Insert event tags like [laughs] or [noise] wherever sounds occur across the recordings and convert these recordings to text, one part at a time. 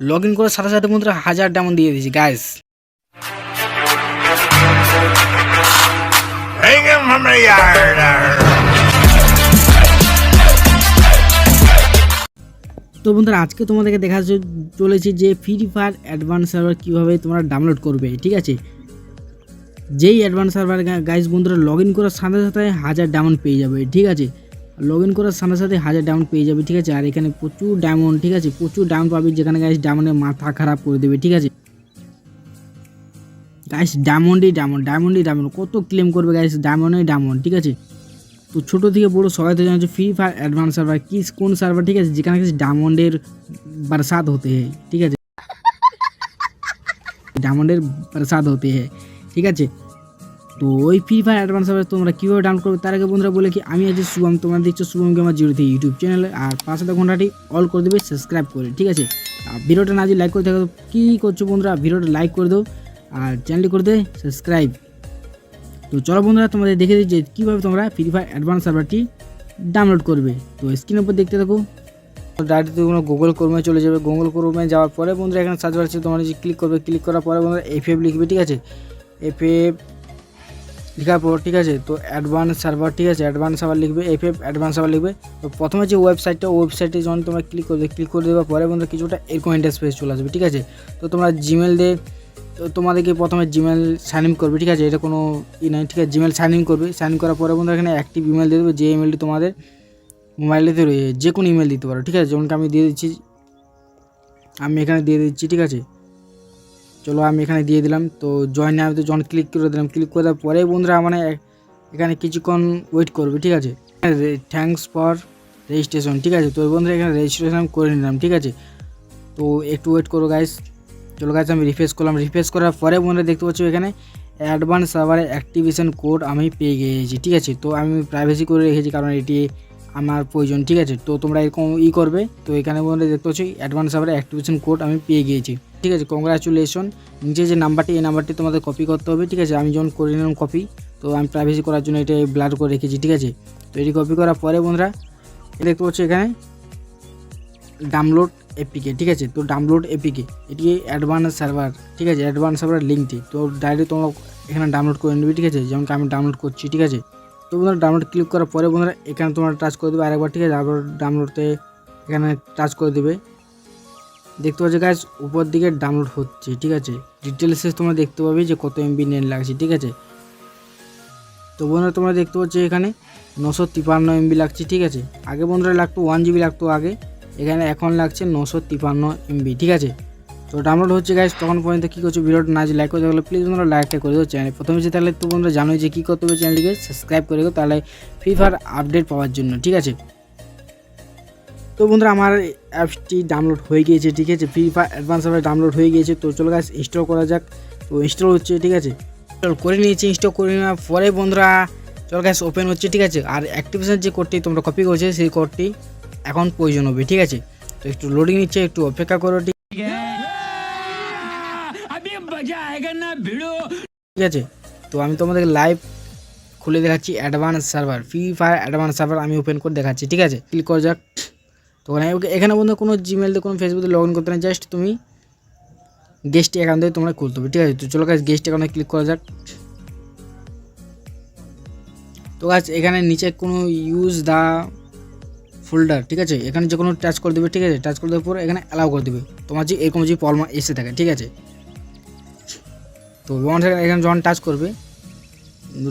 Log in করার সাথে সাথে বন্ধুরা হাজার ডায়মন্ড দিয়ে দিয়েছি গাইস yard. তো বন্ধুরা আজকে তোমাদেরকে দেখা চলেছে যে ফ্রি ফায়ার অ্যাডভান্স সার্ভার কীভাবে তোমরা ডাউনলোড করবে ঠিক আছে? যেই অ্যাডভান্স সার্ভার গাইজ বন্ধুরা লগ ইন করার সাথে সাথে হাজার ডায়মন্ড পেয়ে যাবে ঠিক আছে? লগ ইন করার সাথে সাথে হাজার ডায়মন্ড পেয়ে যাবে, ঠিক আছে? আর এখানে প্রচুর ডায়মন্ড ঠিক আছে? প্রচুর ডায়মন্ড পাবি যেখানে গাইস ডায়মন্ডের মাথা খারাপ করে দেবে, ঠিক আছে? গাইস ডায়মন্ডই ডায়মন্ড ডায়মন্ডই ডায়মন্ড কত ক্লেম করবে গাইস ডায়মন্ডই ডায়মন্ড ঠিক আছে? তো ছোটো থেকে বড়ো সবাই তো জানাচ্ছে ফ্রি ফায়ার অ্যাডভান্স সার্ভার কি, কোন সার্ভার ঠিক আছে? যেখানে গেছে ডায়মন্ডের বারসাদ হতে হয়, ঠিক আছে? [laughs] ডায়মন্ডের প্রসাদ হতে হয়, ঠিক আছে? তো ওই ফ্রি ফায়ার অ্যাডভান্স সার্ভার তোমরা কীভাবে ডাউনলোড করবে, তার আগে বন্ধুরা বলে কি, আমি আছি শুভম, তোমরা দেখছ শুভম গেমার জিরো থেকে ইউটিউব চ্যানেলে আর পাঁচ হাজার ঘন্টাটি অল করে দেবে সাবস্ক্রাইব করে, ঠিক আছে? আর ভিডিওটা না যদি লাইক করে থাকো, কী করছ বন্ধুরা, ভিডিওটা লাইক করে দাও, আর চ্যানেলটি করে দেবে সাবস্ক্রাইব তো চলো বন্ধুরা, তোমাদের দেখে দিই যে কীভাবে তোমরা ফ্রি ফায়ার অ্যাডভান্স সার্ভারটি ডাউনলোড করবে। তো স্ক্রিনের উপর দেখতে থাকো। ডাইরেক্ট তোমরা গুগল ক্রোমে চলে যাবে। গুগল ক্রোমে যাওয়ার পরে বন্ধুরা, এখানে সার্চ বাড়ছে তোমরা যে ক্লিক করবে। ক্লিক করার পরে বন্ধুরা এফ এফ লিখবে, ঠিক আছে? এফ এফ লেখার পর, ঠিক আছে? তো অ্যাডভান্স সার্ভার ঠিক আছে? অ্যাডভান্স সার্ভার লিখবে এফ এফ অ্যাডভান্স সার্ভার লিখবে। তো প্রথমে যে ওয়েবসাইটটা ওয়েবসাইটে যখন তোমরা ক্লিক করবে ক্লিক করে দেওয়ার পরে বন্ধু কিছুটা এরকম ইন্টারফেস চলে আসবে, ঠিক আছে? তো তোমরা জিমেল দিয়ে, তো তোমাদেরকে প্রথমে জিমেল সাইন ইন করবে, ঠিক আছে? এটা কোনো ই নাই, ঠিক আছে? জিমেল সাইন ইন করবে। সাইন ইন করার পরে বন্ধু এখানে অ্যাক্টিভ ইমেল দিয়ে দেবে, যে ইমেলটি তোমাদের মোবাইলেতে রয়েছে, যে কোনো ইমেল দিতে পারো, ঠিক আছে? যেমনকি আমি দিয়ে দিচ্ছি, আমি এখানে দিয়ে দিচ্ছি, ঠিক আছে? চলো আমি এখানে দিয়ে দিলাম। তো জয়েন আমি তো যখন ক্লিক করে দিলাম ক্লিক করে দেওয়ার পরে বন্ধুরা মানে এখানে কিছুক্ষণ ওয়েট করবে, ঠিক আছে? থ্যাঙ্কস ফর রেজিস্ট্রেশন ঠিক আছে? তো বন্ধুরা এখানে রেজিস্ট্রেশন করে নিলাম, ঠিক আছে? তো একটু ওয়েট করো গাইস চলো গাইস আমি রিফ্রেশ করলাম। রিফ্রেশ করার পরে বন্ধুরা দেখতে পাচ্ছ এখানে অ্যাডভান্স সার্ভারে অ্যাক্টিভেশন কোড আমি পেয়ে গিয়েছি, ঠিক আছে? তো আমি প্রাইভেসি করে রেখেছি, কারণ এটি আমার প্রয়োজন, ঠিক আছে? তো তোমরা এরকম ই করবে, তো এখানে বন্ধুরা দেখতে পাচ্ছি অ্যাডভান্স সার্ভারে অ্যাক্টিভেশন কোড আমি পেয়ে গিয়েছি, ঠিক আছে? কংগ্রাচুলেশন নিচে যে নাম্বারটি, এই নাম্বারটি তোমাদের কপি করতে হবে, ঠিক আছে? আমি যখন করে নিলাম কপি তো আমি প্রাইভেসি করার জন্য এটা ব্লার করে রেখেছি, ঠিক আছে? তো এটি কপি করার পরে বন্ধুরা দেখতে পাচ্ছ এখানে ডাউনলোড এপিকে ঠিক আছে? তো ডাউনলোড এপিকে এটি অ্যাডভান্স সার্ভার ঠিক আছে? অ্যাডভান্স সার্ভার লিঙ্কটি তো ডাইরেক্ট তোমরা এখানে ডাউনলোড করে নেবে, ঠিক আছে? যেমন আমি ডাউনলোড করছি, ঠিক আছে? তো বন্ধুরা ডাউনলোড ক্লিক করার পরে বন্ধুরা, এখানে তোমরা টাচ করে দেবে। আরেকবার ঠিক আছে তারপর ডাউনলোডতে এখানে টাচ করে দেবে। দেখতে পাচ্ছ গাছ উপর দিকে ডাউনলোড হচ্ছে, ঠিক আছে? ডিটেলসে তোমরা দেখতে পাবে যে কত এমবি নেট লাগছে, ঠিক আছে? তো বন্ধুরা, তোমরা দেখতে পাচ্ছ এখানে নশো তিপান্ন এমবি লাগছে, ঠিক আছে? আগে বন্ধুরা লাগতো ওয়ান জিবি লাগতো আগে। এখানে এখন লাগছে নশো তিপান্ন এমবি ঠিক আছে? তো ডাউনলোড হচ্ছে গাইজ তখন পর্যন্ত কী করছ ভিডিওটা না যে লাইক করে থাকলে প্লিজ বন্ধুরা লাইকটা করে দেবো চ্যানেল প্রথমে যে তাহলে তো বন্ধুরা জানোই যে কী করতে হবে চ্যানেলটিকে সাবস্ক্রাইব করে দেবো তাহলে ফ্রি ফায়ার আপডেট পাওয়ার জন্য, ঠিক আছে? তো বন্ধুরা আমার অ্যাপসটি ডাউনলোড হয়ে গিয়েছে, ঠিক আছে? Free Fire advance server download হয়ে গিয়েছে, তো চলো গাছ ইনস্টল করা যাক। তো ইনস্টল হচ্ছে, ঠিক আছে? ইনস্টল করে নিয়েছি ইনস্টল করে নেওয়ার পরে বন্ধুরা, চলো গ্যাস ওপেন হচ্ছে, ঠিক আছে? আর অ্যাক্টিভেশন যে কোডটি তোমরা কপি করছে, সেই কোডটি এখন প্রয়োজন হবে, ঠিক আছে? তো একটু লোডিং নিচ্ছে, একটু অপেক্ষা করো ঠিক আছে, তো আমি তোমাদের লাইভ খুলে দেখাচ্ছি advance server Free Fire advance server আমি ওপেন করে দেখাচ্ছি, ঠিক আছে? ক্লিক করা যাক। তো এখানে বন্ধু কোনো জিমেল দিয়ে কোনো ফেসবুকে লগ ইন করতে না জাস্ট তুমি গেস্ট অ্যাকাউন্ট তোমরা খুলতে হবে, ঠিক আছে? তো চলো গাছ গেস্ট অ্যাকাউন্টে ক্লিক করা যাক। তো গাছ এখানে নিচে কোনো ইউজ দ্য ফোল্ডার ঠিক আছে? এখানে যে কোনো টাচ করে দেবে, ঠিক আছে? টাচ করে দেওয়ার পর এখানে অ্যালাউ করে দেবে। তোমার যে এরকম যে পলমা এসে থাকে, ঠিক আছে? তো ওয়ান সেকেন্ড এখানে যখন টাচ করবে।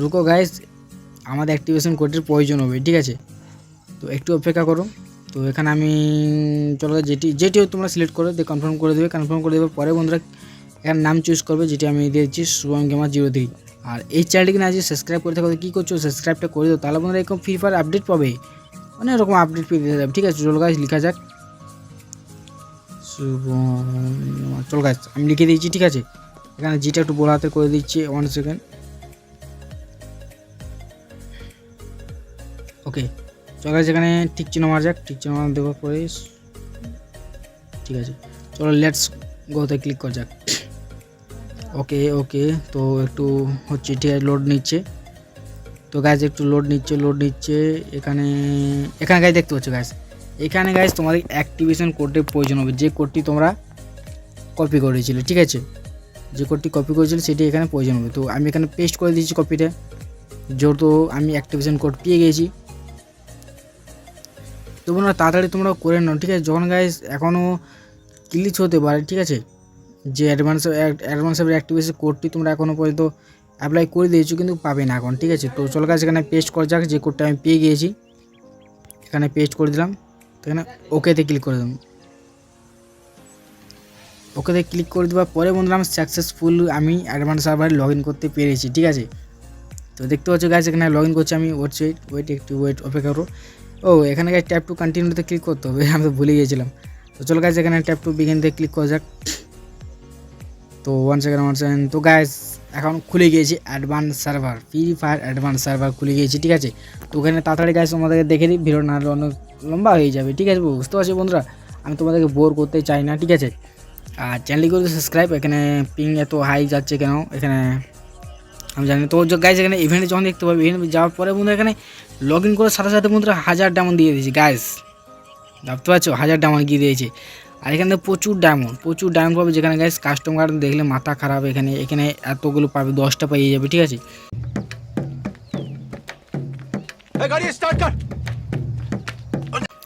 রুকো গাইস আমাদের অ্যাক্টিভেশন কোডের প্রয়োজন হবে, ঠিক আছে? তো একটু অপেক্ষা করো। তো এখানে আমি, চলো, যেটি যেটিও তোমরা সিলেক্ট করে দিয়ে কনফার্ম করে দেবে কনফার্ম করে দেবে পরে বন্ধুরা এখানে নাম চুজ করবে, যেটি আমি দিয়ে দিচ্ছি শুভম গেমার জিরো থ্রি আর এই চ্যানেলটিকে না যে সাবস্ক্রাইব করে থাকো, কী করছ? সাবস্ক্রাইবটা করে দাও, তাহলে বন্ধুরা এরকম ফ্রি ফায়ার আপডেট পাবে। অনেক রকম আপডেট পেয়ে যাবে, ঠিক আছে? চলো গাছ লেখা যাক। শুভম চল গাছ আমি লিখে দিয়েছি, ঠিক আছে? এখানে জিটা একটু বড় হাতে করে দিচ্ছি ওয়ান সেকেন্ড ওকে চলো এখানে ঠিক চিহ্ন মারা যাক, ঠিক চিহ্ন মারা দেওয়ার পরে ঠিক আছে, চলো লেটস গোতে ক্লিক করা যাক। ওকে ওকে তো একটু হচ্ছে ঠিক আছে লোড নিচ্ছে। তো গাছ একটু লোড নিচ্ছে লোড নিচ্ছে, এখানে এখানে গাছ দেখতে পাচ্ছ গাছ এখানে গাছ তোমাদের অ্যাক্টিভেশন কোডের প্রয়োজন হবে, যে কোডটি তোমরা কপি করেছিলে ঠিক আছে? যে কোডটি কপি করেছিল সেটি এখানে প্রয়োজন হবে। তো আমি এখানে পেস্ট করে দিয়েছি কপিটা যেহেতু আমি অ্যাক্টিভেশন কোড পেয়ে গেছি। তো বন্ধুরা, তাড়াতাড়ি তোমরা করে নাও, ঠিক আছে? যখন গাইস এখনও ক্লিচ হতে পারে, ঠিক আছে? যে অ্যাডভান্স অ্যাডভান্স অ্যাক্টিভেশন কোডটি তোমরা এখনও পর্যন্ত অ্যাপ্লাই করে দিয়েছ, কিন্তু পাবে না এখন, ঠিক আছে? তো চল গাছ এখানে পেস্ট করা যাক, যে কোডটা আমি পেয়ে গিয়েছি। এখানে পেস্ট করে দিলাম। এখানে ওকেতে ক্লিক করে দিলাম। ওকেতে ক্লিক করে দেওয়ার পরে বন্ধুরা আমি সাকসেসফুল আমি অ্যাডভান্স সার্ভারে লগ ইন করতে পেরেছি, ঠিক আছে? তো দেখতে পাচ্ছ গাছ এখানে লগ ইন করছি আমি ওয়েট ওয়েট একটু ওয়েট অপেক্ষা করো। ও, এখানে গাছ ট্যাপ টু কন্টিনিউতে ক্লিক করতে হবে, আমি তো ভুলে গিয়েছিলাম। তো চলো গাছ এখানে ট্যাপ টু বিগিনতে ক্লিক করা যাক। তো ওয়ান সেকেন্ড ওয়ান সেকেন্ড তো গাইস এখন খুলে গিয়েছে advance server Free Fire advance server খুলে গিয়েছে, ঠিক আছে? তো ওখানে তাড়াতাড়ি গাইস তোমাদেরকে দেখে দিই, ভিডিও না অনেক লম্বা হয়ে যাবে, ঠিক আছে বুঝতে পারছ বন্ধুরা? আমি তোমাদেরকে বোর করতে চাই না, ঠিক আছে? আর চ্যানেলটি করে সাবস্ক্রাইব এখানে পিং এত হাই যাচ্ছে কেন? এখানে আমি জানি। তো গাইজ এখানে ইভেন্টে যখন দেখতে পাবে ইভেন্ট যাওয়ার পরে বন্ধু এখানে লগ ইন করার সাথে সাথে বন্ধুরা হাজার ডায়মন্ড দিয়ে দিয়েছি গাইজ ভাবতে পারছ? হাজার ডায়মন্ড গিয়ে দিয়েছে। আর এখানে প্রচুর ডায়মন্ড প্রচুর ডায়মন্ড পাবে যেখানে গাইজ কাস্টমার দেখলে মাথা খারাপ এখানে এখানে এতগুলো পাবে দশটা পেয়ে যাবে ঠিক আছে?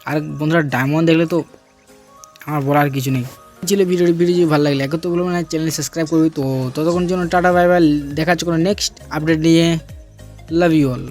আর বন্ধুরা ডায়মন্ড দেখলে তো আমার বলার কিছু নেই। ছিল ভিডিওটি ভিডিও যদি ভালো লাগলে একত্র বলব না চ্যানেল সাবস্ক্রাইব করবি তো। ততক্ষণ জন্য টাটা, বাই বাই। কোনো নেক্সট আপডেট নিয়ে। Love you all